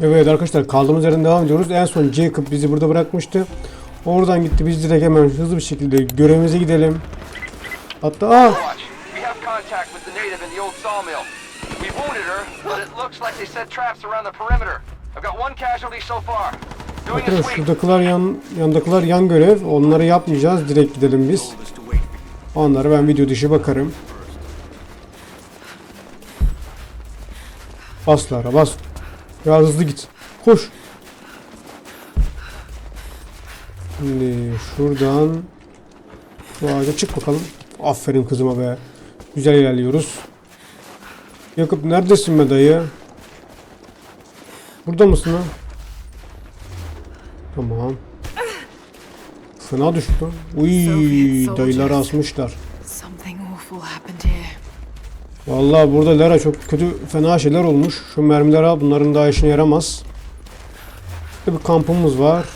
Evet arkadaşlar kaldığımız yerden devam ediyoruz. En son Jacob bizi burada bırakmıştı. Oradan gitti. Biz direkt hemen hızlı bir şekilde görevimize gidelim. Hatta aa bakın şuradakiler yan, yandakiler yan görev. Onları yapmayacağız. Direkt gidelim biz. Onlara ben video dışı bakarım. Bas Lara bas. Biraz hızlı git. Koş. Şimdi şuradan şu ağaca çık bakalım. Aferin kızıma be. Güzel ilerliyoruz. Yakup neredesin be dayı? Burada mısın ha? Tamam. Fena düştü. Uy, dayılar asmışlar. Vallahi burada Lara çok kötü fena şeyler olmuş. Şu mermileri al bunların daha işine yaramaz. Burada bir kampımız var.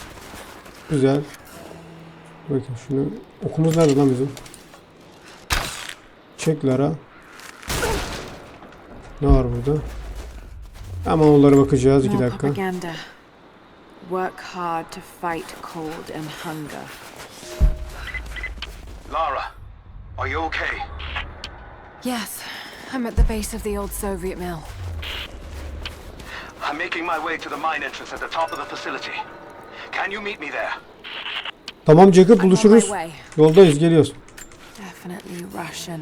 Güzel. Bakın şunu okumuz nerede lan bizim? Çek Lara. Ne var burada? Hemen onlara bakacağız iki dakika. Work hard to fight cold and hunger. Lara, are you okay? Yes, I'm at the base of the old Soviet mill. I'm making my way to the mine entrance at the top of the facility. Can you meet me there? Tamam Jacob buluşuruz. Yoldayız geliyoruz. Definitely Russian.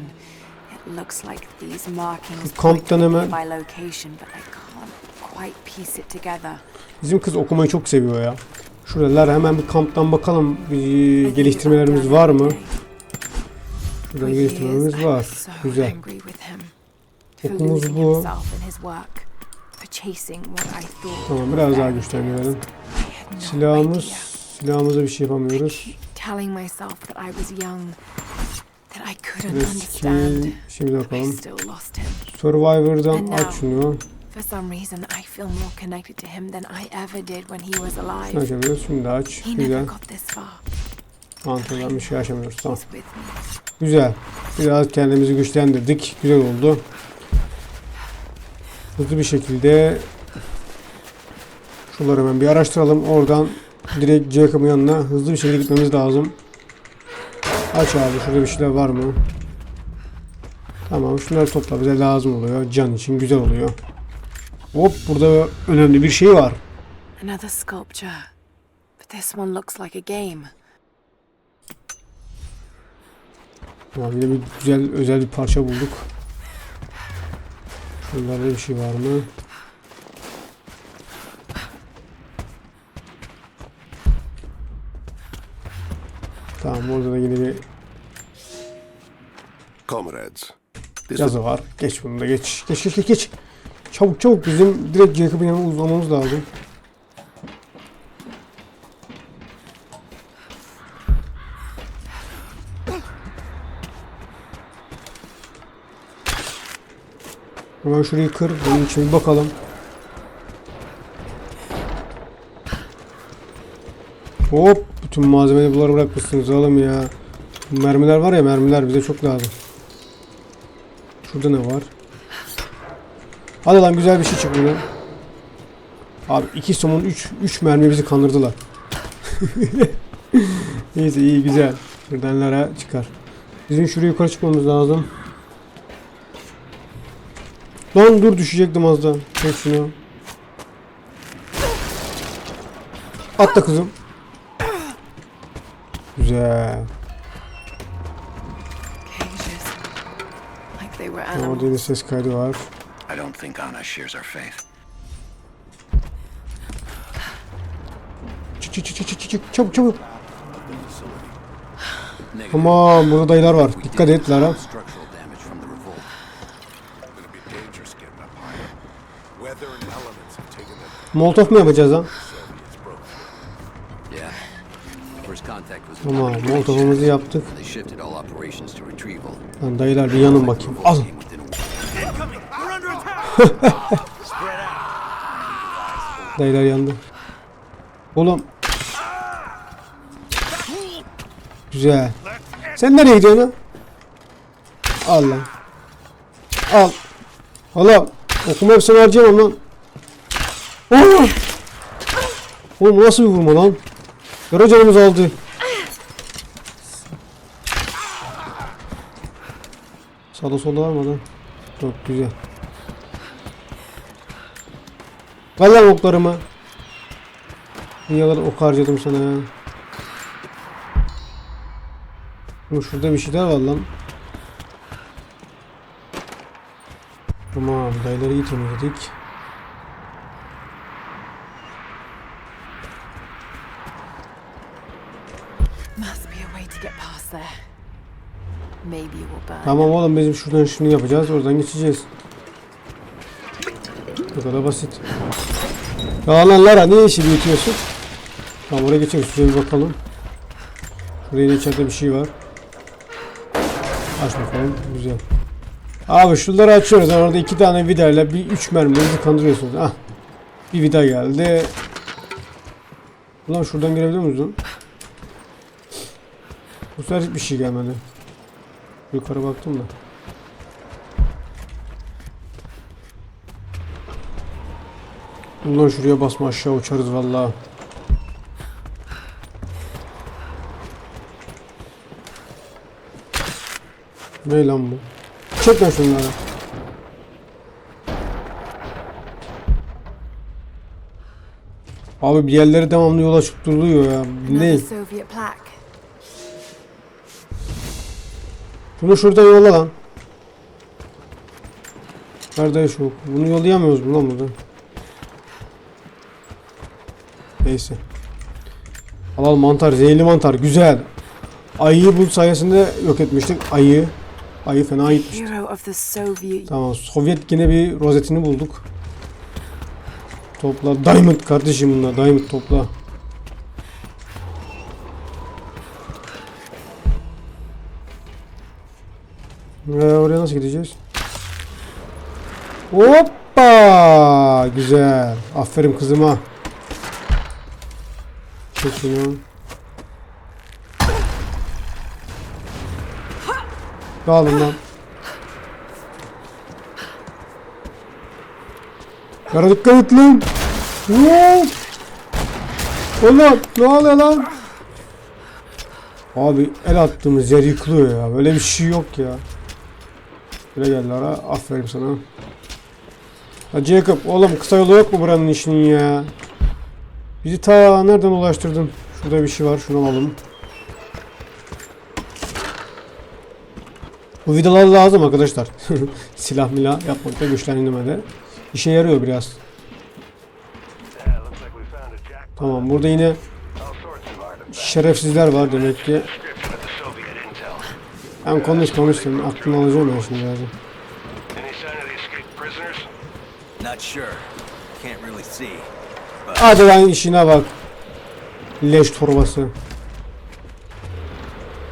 It looks like these markings Kamptan point to a hemen- nearby location, but I can't quite piece it together. Bizim kız okumayı çok seviyor ya. Şuralar hemen bir kamptan bakalım bir geliştirmelerimiz var mı? Şuradan geliştirmemiz var. Güzel. angry with him. For Okumuz bu. Tamam biraz daha güçlendirelim. Silahımız, silahımıza bir şey yapamıyoruz. Eski, şimdi bakalım. Survivor'dan aç şunu. For some reason, I feel more connected to him than I ever did when he was alive. açabiliyoruz. Şimdi aç. Güzel. Mantıdan bir şey açamıyoruz. Tamam. Güzel. Biraz kendimizi güçlendirdik. Güzel oldu. Hızlı bir şekilde şunları hemen bir araştıralım. Oradan direkt Jacob'un yanına hızlı bir şekilde gitmemiz lazım. Aç abi şurada bir şeyler var mı? Tamam şunları topla bize lazım oluyor. Can için güzel oluyor. Hop burada önemli bir şey var. Another sculpture. But this one looks like a game. Tamam yine bir güzel özel bir parça bulduk. Şuralarda bir şey var mı? Tamam orada da yine bir Comrades, yazı var. Geç bunu da geç. Geç geç geç geç. Çabuk çabuk bizim direkt Jacob'un yanına uzamamız lazım. Hemen şurayı kır. Bunun için bir bakalım. Hop. Bütün malzemeleri bunlara bırakmışsınız oğlum ya. Mermiler var ya mermiler bize çok lazım. Şurada ne var? Hadi lan güzel bir şey çık buradan. Abi iki somun 3 3 mermi bizi kandırdılar. Neyse iyi güzel. Buradan Lara çıkar. Bizim şuraya yukarı çıkmamız lazım. Lan dur düşecektim az daha. Şunu. Atla kızım. Güzel. Orada yine ses kaydı var. I don't think Anna shares our faith. Çık çık çık çık çık çık çabuk çabuk. Tamam burada dayılar var. Dikkat et Lara. Molotov mu yapacağız lan? Tamam Molotov'umuzu yaptık. Lan dayılar bir yanın bakayım. Al. Dayılar yandı. Oğlum. Güzel. Sen nereye gidiyorsun? Al lan. Al. Hala okuma hepsini harcayamam lan. Aa! Oğlum nasıl bir vurma lan? Yara canımız aldı. Sağda solda var mı adam? Çok güzel. Ver lan oklarımı. Niye kadar ok harcadım sana ya? Oğlum şurada bir şeyler var lan. Tamam dayıları iyi temizledik. Must be a way to get past there. Maybe it will burn. Tamam oğlum bizim şuradan şunu yapacağız oradan geçeceğiz. Bu kadar basit. Ya Lara niye işi büyütüyorsun? Tamam oraya geçelim şuraya bir bakalım. Şurada yine içeride bir şey var. Aç bakalım güzel. Abi şunları açıyoruz. Orada iki tane vidayla bir üç mermiyle bizi kandırıyorsunuz. Ah. Bir vida geldi. Ulan şuradan girebiliyor muyuz lan? Bu sefer hiçbir şey gelmedi. Yukarı baktım da. Ulan şuraya basma aşağı uçarız vallahi. Ne lan bu? Çek lan şunları. Abi bir yerleri devamlı yola çıkıp duruyor ya. Ne? Bunu şuradan yolla lan. Nerede şu? Bunu yollayamıyoruz mu lan buradan? Neyse. Alalım mantar, zehirli mantar. Güzel. Ayıyı bu sayesinde yok etmiştik. Ayı. Ayı fena gitmiş. Hero of the Soviet Tamam. Sovyet yine bir rozetini bulduk. Topla. Diamond kardeşim bunlar. Diamond topla. Ee, oraya nasıl gideceğiz? Hoppa! Güzel. Aferin kızıma. Çek şunu. Dağılın lan. Kara dikkat et lan. Oğlum ne oluyor lan? Abi el attığımız yer yıkılıyor ya. Böyle bir şey yok ya. Böyle gel Lara. Aferin sana. Ha Jacob oğlum kısa yolu yok mu buranın işinin ya? Bizi ta nereden ulaştırdın? Şurada bir şey var. Şunu alalım. Bu vidalar lazım arkadaşlar. Silah milah yapmakta güçlendirmede. İşe yarıyor biraz. Tamam burada yine şerefsizler var demek ki. Ben konuş konuştum. Aklını alacağım ben şimdi birazdan. Any sign of the escaped prisoners? Not sure. Can't really see. Hadi lan işine bak. Leş torbası.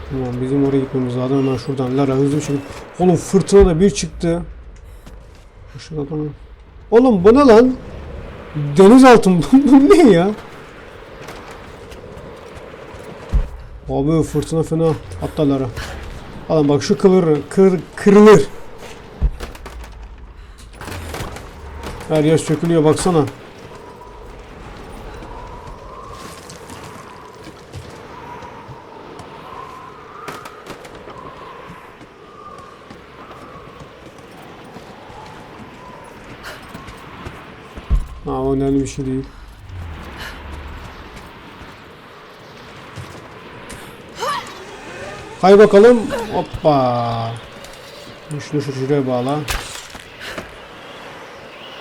Tamam bizim oraya gitmemiz lazım hemen şuradan. Lara hızlı bir şekilde. Oğlum fırtına da bir çıktı. Aşağıda adam. Oğlum bu ne lan? Denizaltı mı? bu ne ya? Abi fırtına fena. Atla Lara. Alın bak şu kıvır, kır, kırılır. Her yer sökülüyor baksana. Ha önemli bir şey değil. Hay bakalım. Hoppa. Şunu şu şuraya bağla.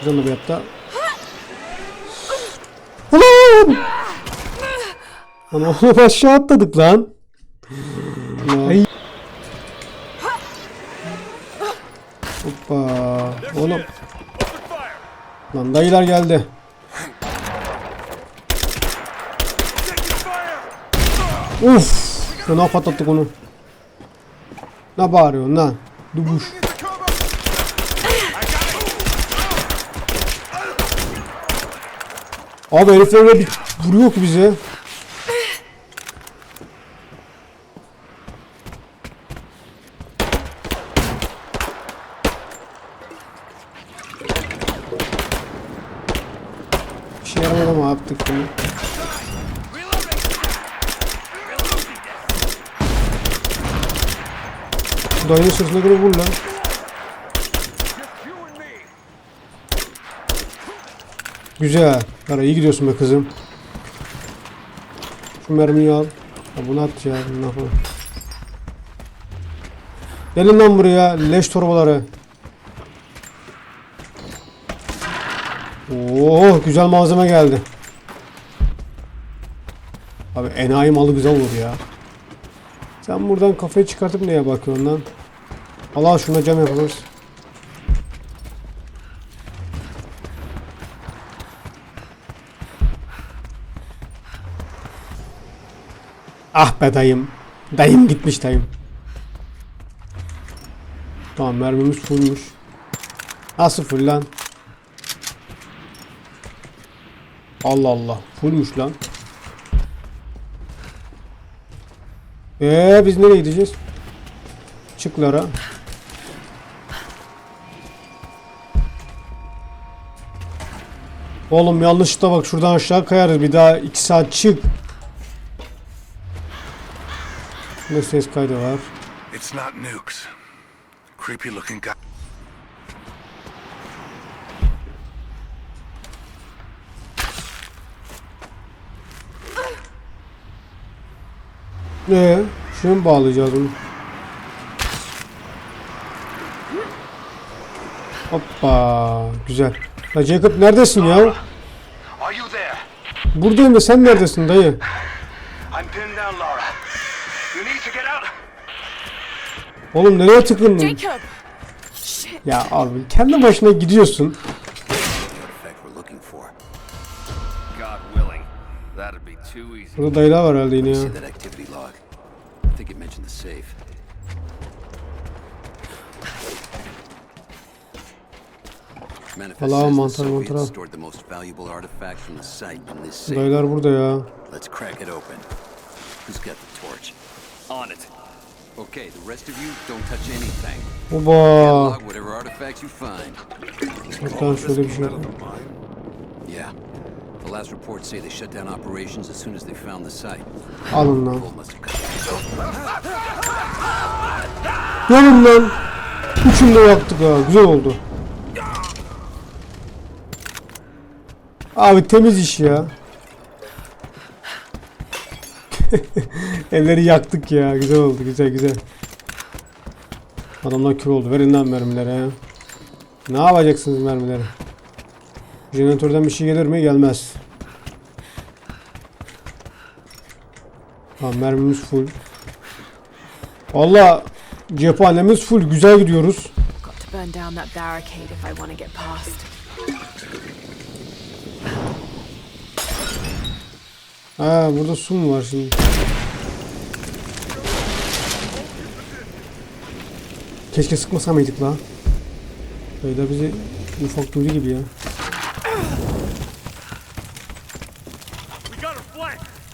Güzel bir yaptı. Ulan! Ana oğlum aşağı atladık lan. Ay. Hoppa. Oğlum. Lan dayılar geldi. Uf. Fena patlattık onu. Ne bağırıyorsun lan? Dubuş. Abi herifler öyle bir vuruyor ki bize. Bir şey yaramadı ama yaptık bunu. Göre vur lan. Güzel. Lara iyi gidiyorsun be kızım. Şu mermiyi al. Ya bunu at ya. Bunu. Gelin lan buraya. Leş torbaları. Oo güzel malzeme geldi. Abi enayi malı güzel olur ya. Sen buradan kafayı çıkartıp neye bakıyorsun lan? Allah şuna cam yaparız. Ah be dayım. Dayım gitmiş dayım. Tamam mermimiz fullmuş. Nasıl full lan? Allah Allah. Fullmuş lan. Ee biz nereye gideceğiz? Çıklara. Oğlum yanlışlıkla bak şuradan aşağı kayarız. Bir daha 2 saat çık. Ne ses kaydı var. It's not nukes. Creepy looking guy. Ee, şunu mu bağlayacağız bunu? Hoppa, güzel. La Jacob neredesin ya? Are you there? Buradayım da sen neredesin dayı? I'm pinned down, Laura. You need to get out. Oğlum nereye tıkındın? Jacob! Ya abi kendi başına gidiyorsun. Burada dayılar var herhalde yine ya. See that activity log? I think it mentioned the safe. Manifest Allah'a says the mantar Soviets mantar al. stored the most valuable artifacts from the in this safe. Dayılar burada ya. Let's crack it open. Who's got the torch? On it. Okay, the rest of you don't touch anything. Oba. Whatever artifacts you find. Hatta şöyle bir şey. Yeah. The last reports say they shut down operations as soon as they found the site. Alın lan. Gelin lan. Üçünü de yaktık ha. Güzel oldu. Abi temiz iş ya. Evleri yaktık ya. Güzel oldu. Güzel güzel. Adamlar kör oldu. Verin lan mermileri. Ne yapacaksınız mermileri? Jeneratörden bir şey gelir mi? Gelmez. Tamam mermimiz full. Valla cephanemiz full. Güzel gidiyoruz. Got to burn down that barricade if I want to get past. Ha burada su mu var şimdi? Keşke sıkmasamaydık la. Böyle bizi ufak duydu gibi ya.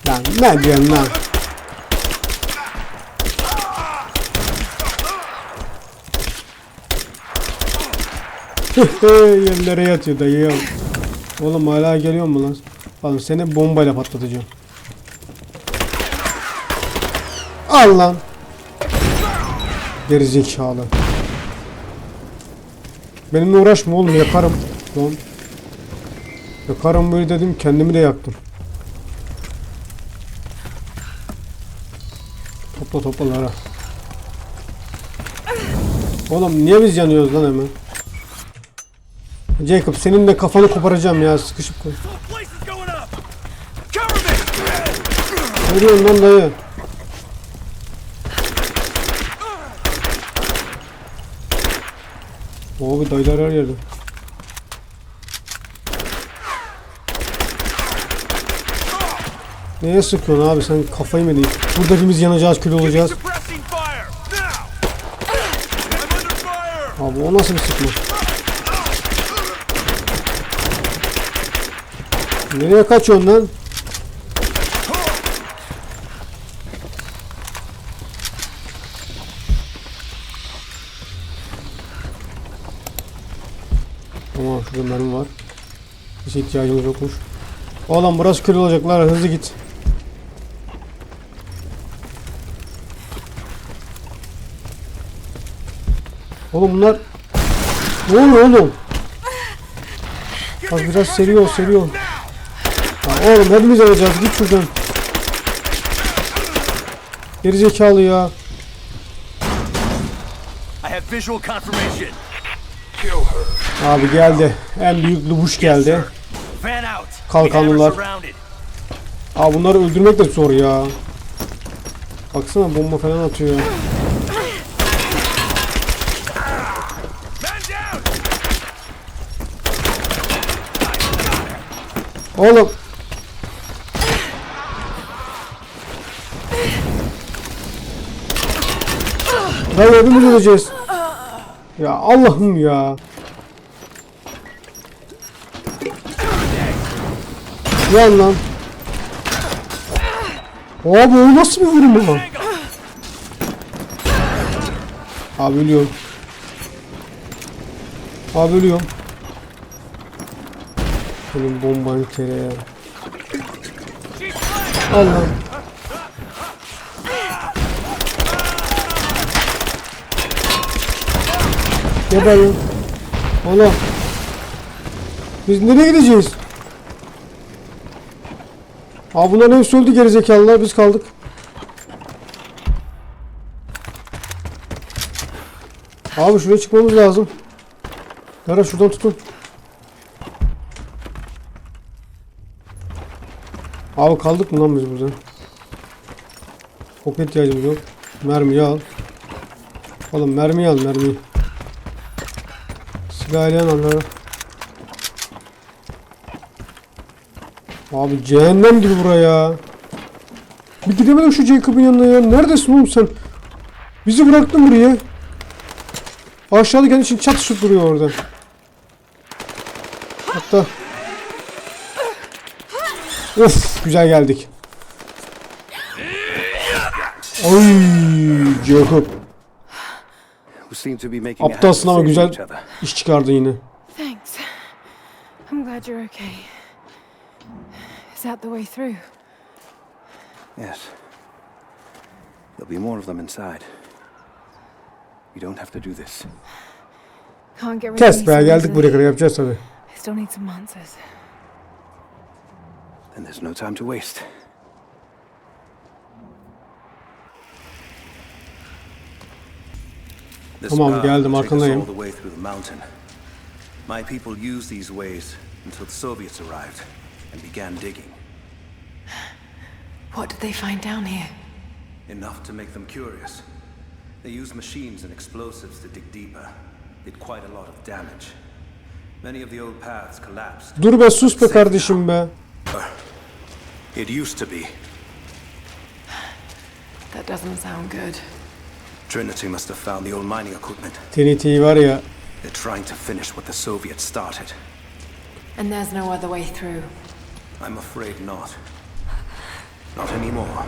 Lan ne diyorsun lan? Yerlere yatıyor dayı. Oğlum hala geliyor mu lan? Oğlum seni bombayla patlatacağım. Al lan. Gerizekalı. Benimle uğraşma oğlum yakarım. Lan. Yakarım böyle dedim kendimi de yaktım. Topla topla Lara. Oğlum niye biz yanıyoruz lan hemen? Jacob senin de kafanı koparacağım ya sıkışıp koy. Diyorsun lan dayı? Abi dayılar her yerde. Neye sıkıyorsun abi sen kafayı mı değil? Burada hepimiz yanacağız kül olacağız. Abi o nasıl bir sıkma? Nereye kaçıyorsun lan? Hiç ihtiyacımız yokmuş. Oğlum burası kül olacaklar hızlı git. Oğlum bunlar ne oluyor oğlum? Az biraz seri ol seri ol. Ya oğlum hepimiz alacağız git şuradan. Geri zekalı ya. Abi geldi. En büyük lubuş geldi. Kalkanlılar. Aa bunları öldürmek de zor ya. Baksana bomba falan atıyor. Oğlum. Lan hepimiz öleceğiz. Ya Allah'ım ya. Lan lan. Abi o nasıl bir vurum lan? Abi ölüyorum. Abi ölüyorum. Benim bomban kere ya. Allah. Geber lan. Allah. Biz nereye gideceğiz? Abi bunların hepsi öldü gerizekalılar biz kaldık. Abi şuraya çıkmamız lazım. Yara şuradan tutun. Abi kaldık mı lan biz burada? Ok ihtiyacımız yok. Mermiyi al. Oğlum mermiyi al mermiyi. Silahlayan onları. Abi cehennem gibi buraya. Bir gidemedim şu Jacob'un yanına ya. Neredesin oğlum sen? Bizi bıraktın buraya. Aşağıda kendi için çatışıp duruyor orada. Hatta Of güzel geldik. Oy Jacob. Aptalsın ama güzel iş çıkardın yine. Thanks. I'm glad you're okay. Is that the way through? Yes. There'll be more of them inside. We don't have to do this. Can't get rid of Kes me be so geldik easily. buraya kadar yapacağız tabi. I still need some answers. Then there's no time to waste. This Tamam, path geldim, will take arkandayım. all the way through the mountain. My people used these ways until the Soviets arrived and began digging. What did they find down here? Enough to make them curious. They used machines and explosives to dig deeper. Did quite a lot of damage. Many of the old paths collapsed. Dur be sus be kardeşim be. Uh, it used to be. That doesn't sound good. Trinity must have found the old mining equipment. Trinity var ya They're trying to finish what the Soviets started. And there's no other way through. I'm afraid not. Not anymore.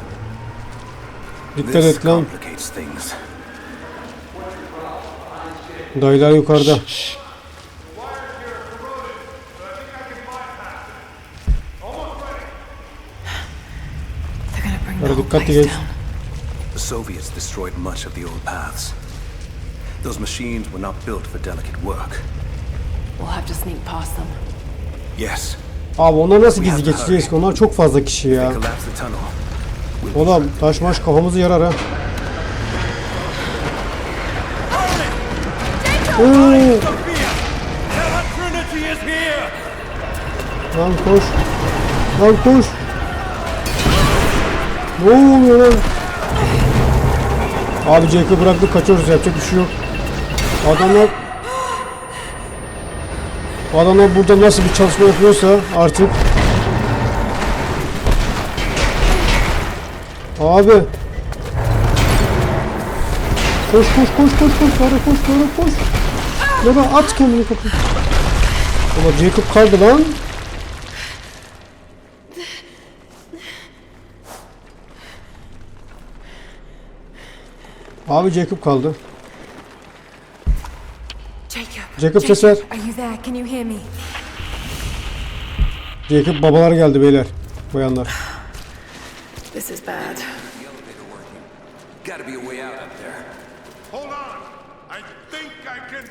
dikkat This et lan. complicates things. Dayılar yukarıda. They're gonna bring the Hadi dikkatli place down. The Soviets destroyed much of the old paths. Those machines were not built for delicate work. We'll have to sneak past them. Yes, Abi onlar nasıl gizli geçeceğiz ki? Onlar çok fazla kişi ya. Oğlum taş maş kafamızı yarar ha. Oo, lan koş. Lan koş. Ne oluyor lan? Abi Jack'ı bıraktık kaçıyoruz yapacak bir şey yok. Adamlar Adamlar burada nasıl bir çalışma yapıyorsa artık. Abi. Koş koş koş koş koş Lara koş Lara koş. Lara at kendini kapı Ama Jacob kaldı lan. Abi Jacob kaldı. Jacob. Jacob ses ver. Are you there? Can you hear me? Jacob babalar geldi beyler. Bayanlar. This is bad. Gotta be a way out up there. Hold on. I think I can.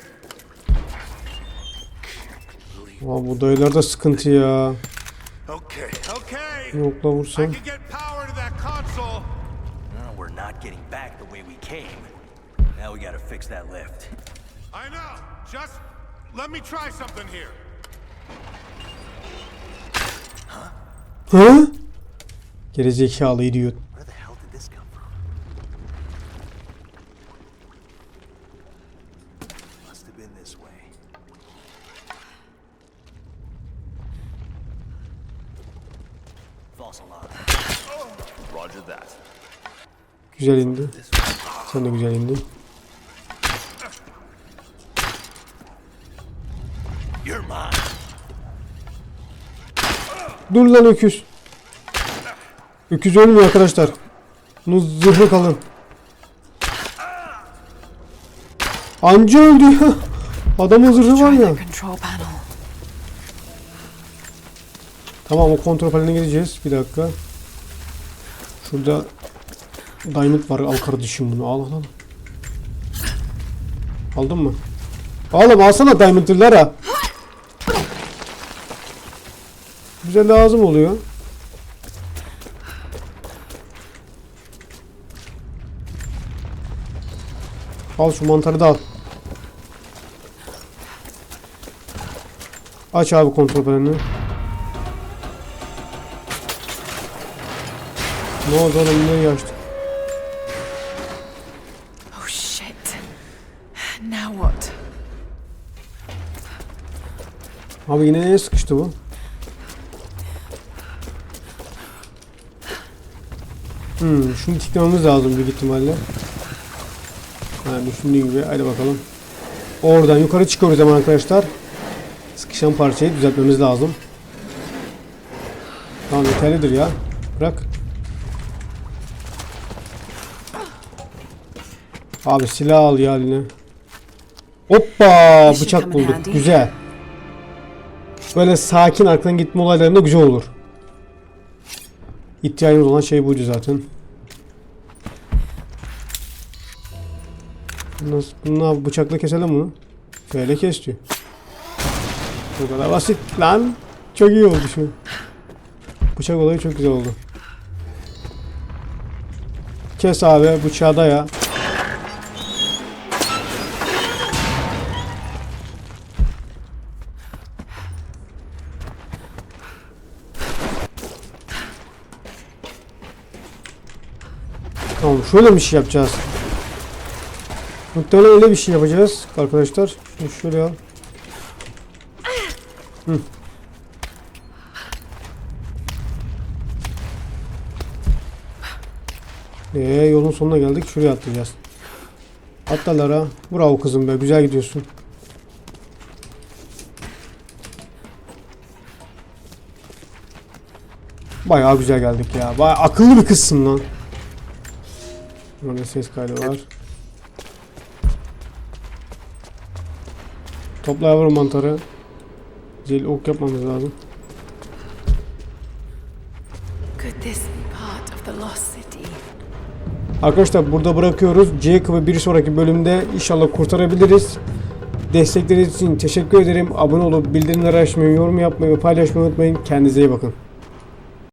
Aa, bu dayılar da sıkıntı ya. Okay. Okay. Yokla I vursam. can get power to that console. No, we're not getting back the way we came. Now we gotta fix that lift. I know. Just let me try something here. Hı? Gerizekalı idiot. Where the hell did this come from? Must have been this way. False alarm. Roger that. Güzel indi. Sen de güzel indin. Dur lan öküz. Öküz ölmüyor arkadaşlar. Bunun zırhı kalın. Anca öldü ya. Adamın zırhı var ya. Tamam o kontrol paneline gideceğiz. Bir dakika. Şurada Diamond var. Al kardeşim bunu. Al al al. Aldın mı? Oğlum alsana Diamond'ı Lara. Bize lazım oluyor. Al şu mantarı da al. Aç abi kontrol panelini. Ne oldu oğlum nereye açtık? Oh shit. Now what? Abi yine neye sıkıştı bu? Hmm, şunu tiklememiz lazım büyük ihtimalle. Ha, düşündüğüm gibi. Hadi bakalım. Oradan yukarı çıkıyoruz hemen arkadaşlar. Sıkışan parçayı düzeltmemiz lazım. Tamam yeterlidir ya. Bırak. Abi silah al ya eline. Hoppa bıçak bulduk. Güzel. Böyle sakin arkadan gitme olaylarında güzel olur. İhtiyacımız olan şey buydu zaten. Nasıl, bunu bıçakla keselim bunu. Şöyle kes diyor. Bu kadar basit lan. Çok iyi oldu şu. Bıçak olayı çok güzel oldu. Kes abi bıçağı da ya. Şöyle bir şey yapacağız. Muhtemelen öyle bir şey yapacağız arkadaşlar. Şunu şöyle al. Hı. Ee, yolun sonuna geldik. Şuraya atlayacağız. Atla Lara. Bravo kızım be. Güzel gidiyorsun. Bayağı güzel geldik ya. Bayağı akıllı bir kızsın lan. Burada ses kaydı var. Topla yavrum mantarı. Zil ok yapmamız lazım. Arkadaşlar burada bırakıyoruz. Jacob'ı bir sonraki bölümde inşallah kurtarabiliriz. Destekleriniz için teşekkür ederim. Abone olup bildirimleri açmayı, yorum yapmayı ve paylaşmayı unutmayın. Kendinize iyi bakın.